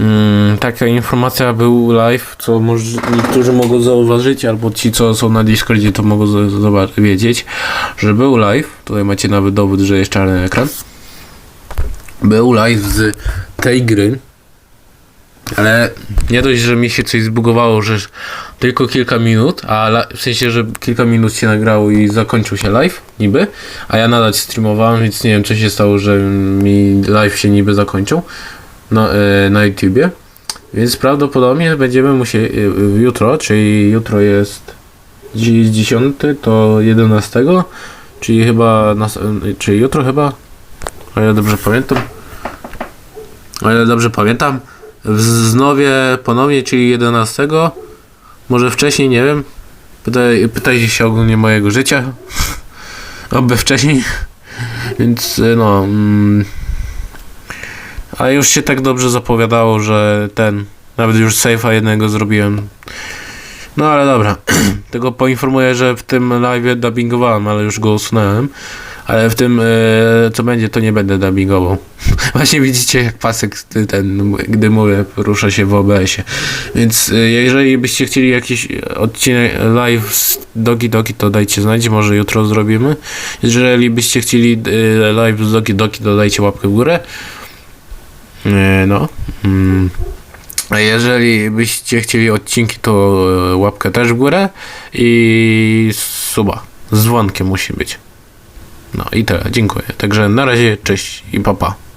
Mm, taka informacja był live, co może niektórzy mogą zauważyć, albo ci, co są na Discordzie, to mogą wiedzieć, że był live. Tutaj macie nawet dowód, że jest czarny ekran. Był live z tej gry, ale nie dość, że mi się coś zbugowało, że tylko kilka minut, a w sensie, że kilka minut się nagrało i zakończył się live, niby, a ja nadal streamowałem, więc nie wiem, co się stało, że mi live się niby zakończył na, e, na YouTubie. Więc prawdopodobnie będziemy musieli jutro, czyli jutro jest dziś 10, to 11, czyli chyba, e, czyli jutro chyba, o dobrze pamiętam, o dobrze pamiętam, wznowię ponownie, czyli 11, może wcześniej, nie wiem, Pytaj, pytajcie się ogólnie mojego życia, oby wcześniej, więc e, no, mm, a już się tak dobrze zapowiadało, że ten, nawet już safe'a jednego zrobiłem. No ale dobra, tylko poinformuję, że w tym live dubbingowałem, ale już go usunąłem. Ale w tym, e, co będzie, to nie będę dubbingował. Właśnie widzicie, jak pasek ten, gdy mówię, rusza się w OBS-ie. Więc e, jeżeli byście chcieli jakiś odcinek live z Dogi Dogi, to dajcie znać, może jutro zrobimy. Jeżeli byście chcieli e, live z Dogi Dogi, to dajcie łapkę w górę. E, No. Mm. Jeżeli byście chcieli odcinki, to e, łapkę też w górę i suba. Z dzwonkiem musi być. No i tyle, dziękuję. Także na razie, cześć i papa. Pa.